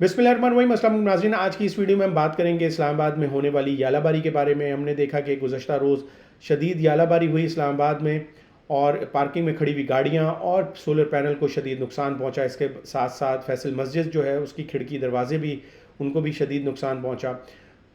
بسم اللہ الرحمن الرحیم۔ السلام علیکم ناظرین، آج کی اس ویڈیو میں ہم بات کریں گے اسلام آباد میں ہونے والی یالہ باری کے بارے میں۔ ہم نے دیکھا کہ گزشتہ روز شدید یالہ باری ہوئی اسلام آباد میں اور پارکنگ میں کھڑی ہوئی گاڑیاں اور سولر پینل کو شدید نقصان پہنچا۔ اس کے ساتھ ساتھ فیصل مسجد جو ہے، اس کی کھڑکی، دروازے بھی ان کو بھی شدید نقصان پہنچا۔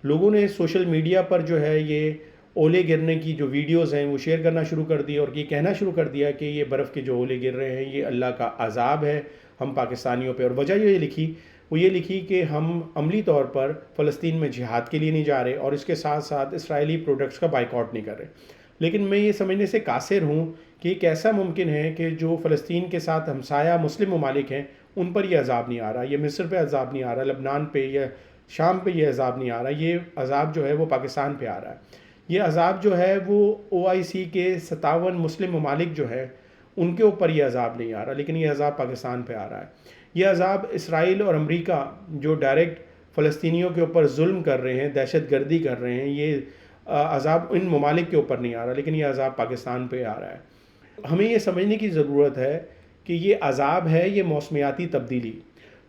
لوگوں نے سوشل میڈیا پر جو ہے، یہ اولے گرنے کی جو ویڈیوز ہیں، وہ شیئر کرنا شروع کر دی اور یہ کہنا شروع کر دیا کہ یہ برف کے جو اولے گر رہے ہیں، یہ اللہ کا عذاب ہے ہم پاکستانیوں پہ۔ اور وجہ یہ لکھی وہ یہ لکھی کہ ہم عملی طور پر فلسطین میں جہاد کے لیے نہیں جا رہے اور اس کے ساتھ ساتھ اسرائیلی پروڈکٹس کا بائیکاٹ نہیں کر رہے۔ لیکن میں یہ سمجھنے سے قاصر ہوں کہ ایک ایسا ممکن ہے کہ جو فلسطین کے ساتھ ہمسایہ مسلم ممالک ہیں، ان پر یہ عذاب نہیں آ رہا، یہ مصر پہ عذاب نہیں آ رہا، لبنان پہ یا شام پہ یہ عذاب نہیں آ رہا، یہ عذاب جو ہے وہ پاکستان پہ آ رہا ہے۔ یہ عذاب جو ہے وہ او آئی سی کے ستاون مسلم ممالک جو ہے ان کے اوپر یہ عذاب نہیں آ رہا، لیکن یہ عذاب پاکستان پہ آ رہا ہے۔ یہ عذاب اسرائیل اور امریکہ جو ڈائریکٹ فلسطینیوں کے اوپر ظلم کر رہے ہیں، دہشت گردی کر رہے ہیں، یہ عذاب ان ممالک کے اوپر نہیں آ رہا، لیکن یہ عذاب پاکستان پہ آ رہا ہے۔ ہمیں یہ سمجھنے کی ضرورت ہے کہ یہ عذاب ہے، یہ موسمیاتی تبدیلی۔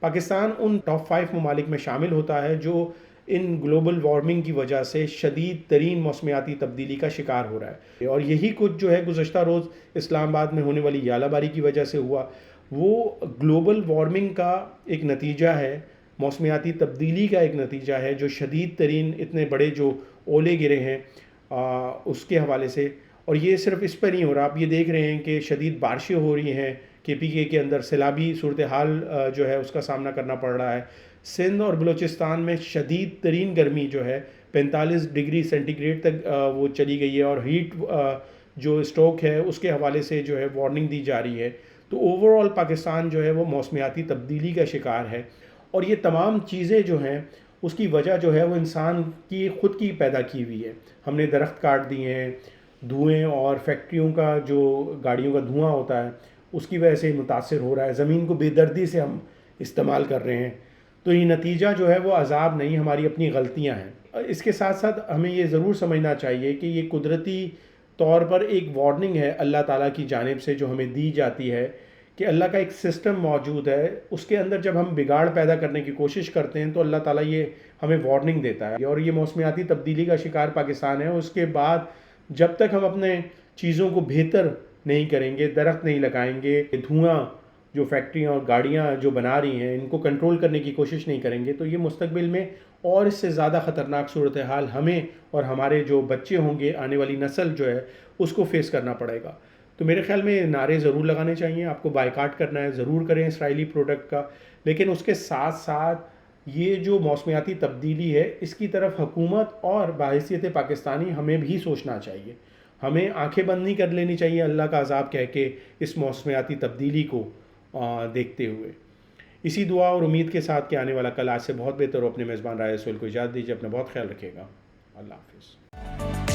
پاکستان ان ٹاپ فائیو ممالک میں شامل ہوتا ہے جو ان گلوبل وارمنگ کی وجہ سے شدید ترین موسمیاتی تبدیلی کا شکار ہو رہا ہے۔ اور یہی کچھ جو ہے گزشتہ روز اسلام آباد میں ہونے والی یالہ باری کی وجہ سے ہوا۔ وہ گلوبل وارمنگ کا ایک نتیجہ ہے، موسمیاتی تبدیلی کا ایک نتیجہ ہے جو شدید ترین اتنے بڑے جو اولے گرے ہیں اس کے حوالے سے۔ اور یہ صرف اس پر نہیں ہو رہا، آپ یہ دیکھ رہے ہیں کہ شدید بارشیں ہو رہی ہیں کے پی کے کے اندر سیلابی صورتحال جو ہے، اس کا سامنا کرنا پڑ رہا ہے۔ سندھ اور بلوچستان میں شدید ترین گرمی جو ہے، پینتالیس ڈگری سینٹی گریڈ تک وہ چلی گئی ہے اور ہیٹ جو اسٹوک ہے، اس کے حوالے سے جو ہے، وارننگ دی جا رہی ہے۔ تو اوور آل پاکستان جو ہے، وہ موسمیاتی تبدیلی کا شکار ہے۔ اور یہ تمام چیزیں جو ہیں، اس کی وجہ جو ہے، وہ انسان کی، خود کی پیدا کی ہوئی ہے۔ ہم نے درخت کاٹ دیے ہیں، دھوئیں اور فیکٹریوں کا جو گاڑیوں کا دھواں ہوتا ہے اس کی وجہ سے متاثر ہو رہا ہے۔ زمین کو بے دردی سے ہم استعمال کر رہے ہیں۔ تو یہ نتیجہ جو ہے وہ عذاب نہیں، ہماری اپنی غلطیاں ہیں۔ اس کے ساتھ ساتھ ہمیں یہ ضرور سمجھنا چاہیے کہ یہ قدرتی طور پر ایک وارننگ ہے اللہ تعالیٰ کی جانب سے جو ہمیں دی جاتی ہے کہ اللہ کا ایک سسٹم موجود ہے۔ اس کے اندر جب ہم بگاڑ پیدا کرنے کی کوشش کرتے ہیں تو اللہ تعالیٰ یہ ہمیں وارننگ دیتا ہے۔ اور یہ موسمیاتی تبدیلی کا شکار پاکستان ہے۔ اس کے بعد جب تک ہم اپنے چیزوں کو بہتر نہیں کریں گے، درخت نہیں لگائیں گے، دھواں جو فیکٹریاں اور گاڑیاں جو بنا رہی ہیں، ان کو کنٹرول کرنے کی کوشش نہیں کریں گے۔ تو یہ مستقبل میں اور اس سے زیادہ خطرناک صورتحال ہمیں اور ہمارے جو بچے ہوں گے، آنے والی نسل جو ہے، اس کو فیس کرنا پڑے گا۔ تو میرے خیال میں نعرے ضرور لگانے چاہیے، آپ کو بائیکاٹ کرنا ہے، ضرور کریں اسرائیلی پروڈکٹ کا۔ لیکن اس کے ساتھ ساتھ یہ جو موسمیاتی تبدیلی ہے، اس کی طرف حکومت اور باحثیت پاکستانی ہمیں بھی سوچنا چاہیے۔ ہمیں آنکھیں بند نہیں کر لینی چاہیے اللہ کا عذاب کہہ کے اس موسمیاتی تبدیلی کو دیکھتے ہوئے۔ اسی دعا اور امید کے ساتھ کہ آنے والا کل آج سے بہت بہتر ہو۔ اپنے میزبان رائے رسول کو اجازت دیجیے، اپنا بہت خیال رکھے گا۔ اللہ حافظ۔